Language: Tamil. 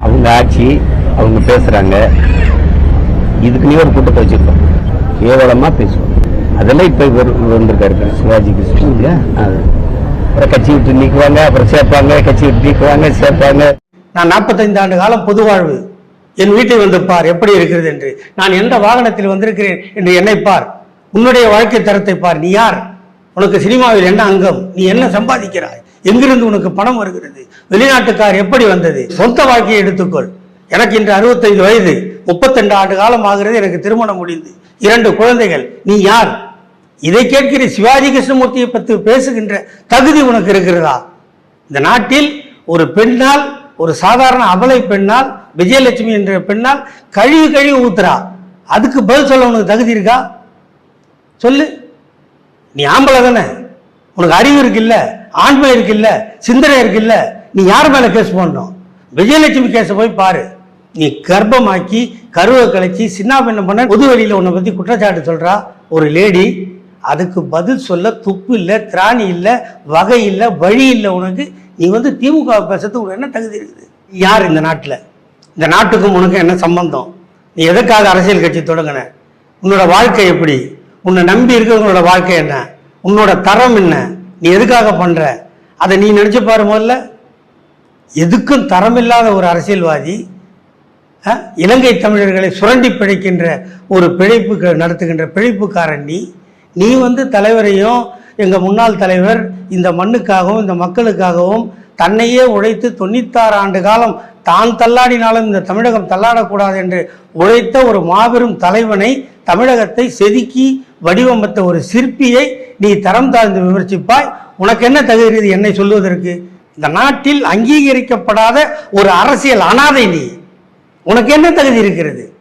அவங்க ஆட்சி அவங்க பேசுறாங்க. இதுக்கு நீ ஒரு கூட்டத்தை வச்சிருக்கோம் கேவலமா பேசுவோம். அதெல்லாம் இப்ப வந்திருக்காரு சிவாஜி கிருஷ்ணன் இல்லையா? அப்புறம் கட்சி விட்டு நீக்குவாங்க அப்புறம் சேர்ப்பாங்க கட்சி விட்டு நீக்குவாங்க சேர்ப்பாங்க. நான் 45 ஆண்டு காலம் பொது வாழ்வு. என் வீட்டை வந்து பார் எப்படி இருக்கிறது என்று. நான் எந்த வாகனத்தில் வந்திருக்கிறேன் என்று என்னை பார். உன்னுடைய வாழ்க்கை தரத்தை பார். நீ யார்? உனக்கு சினிமாவில் என்ன அங்கம்? நீ என்ன சம்பாதிக்கிறாய்? எங்கிருந்து உனக்கு பணம் வருகிறது? வெளிநாட்டுக்கார் எப்படி வந்தது? சொந்த வாழ்க்கையை எடுத்துக்கொள். எனக்கு இன்று 65 வயது. 32 ஆண்டு காலம் ஆகிறது எனக்கு திருமணம் முடிந்து. இரண்டு குழந்தைகள். நீ யார்? இதை கேட்கிற சிவாஜி கிருஷ்ணமூர்த்தியை பற்றி பேசுகின்ற தகுதி உனக்கு இருக்கிறதா? இந்த நாட்டில் ஒரு பெண்ணால் ஒரு சாதாரண அபலை பெண்ணால் விஜயலட்சுமி என்ற பெண்ணால் கழுவி கழுவி ஊத்துறா. அதுக்கு பதில் சொல்ல உனக்கு தகுதி இருக்கா? சொல்லு. நீ ஆம்பளை தானே. உனக்கு அறிவு இருக்குல்ல ஆண்மை இருக்குல்ல சிந்தனை இருக்குல்ல நீ யார் மேல கேஸ் போடணும்? விஜயலட்சுமி கேஸை போய் பாரு. நீ கர்ப்பமாக்கி கருவை கலைச்சி சின்ன பெண்ணை பண்ண பொது வெளியில உன்னை பத்தி குற்றச்சாட்டு சொல்றா. ஒரு லேடி அதுக்கு பதில் சொல்ல துப்பு இல்லை திராணி இல்லை வகை இல்லை வழி இல்லை உனக்கு. நீ வந்து திமுக பேசுறதுக்கு உனக்கு என்ன தகுதி இருக்குது? யார் இந்த நாட்டில்? இந்த நாட்டுக்கும் உனக்கு என்ன சம்பந்தம்? நீ எதுக்காக அரசியல் கட்சி தொடங்கின? உன்னோட வாழ்க்கை எப்படி? உன்னை நம்பி இருக்கிறவங்களோட வாழ்க்கை என்ன? உன்னோட தரம் என்ன? நீ எதுக்காக பண்ணுற அதை நீ நினச்சி பாரு முதல்ல. எதுக்கும் தரமில்லாத ஒரு அரசியல்வாதி இலங்கை தமிழர்களை சுரண்டி பிழைக்கின்ற ஒரு பிழைப்பு க- நடத்துகின்ற பிழைப்புக்காரன் நீ. நீ வந்து தலைவரையும் எங்கள் முன்னாள் தலைவர் இந்த மண்ணுக்காகவும் இந்த மக்களுக்காகவும் தன்னையே உழைத்து தொண்ணூத்தாறு ஆண்டு காலம் தான் தள்ளாடினாலும் இந்த தமிழகம் தள்ளாடக்கூடாது என்று உழைத்த ஒரு மாபெரும் தலைவனை தமிழகத்தை செதுக்கி வடிவமைத்த ஒரு சிற்பியை நீ தரம் தாழ்ந்து விமர்சிப்பாய். உனக்கு என்ன தகுதி என்னை சொல்வதற்கு இந்த நாட்டில் அங்கீகரிக்கப்படாத ஒரு அரசியல் அனாதை நீ. உனக்கு என்ன தகுதி இருக்கிறது?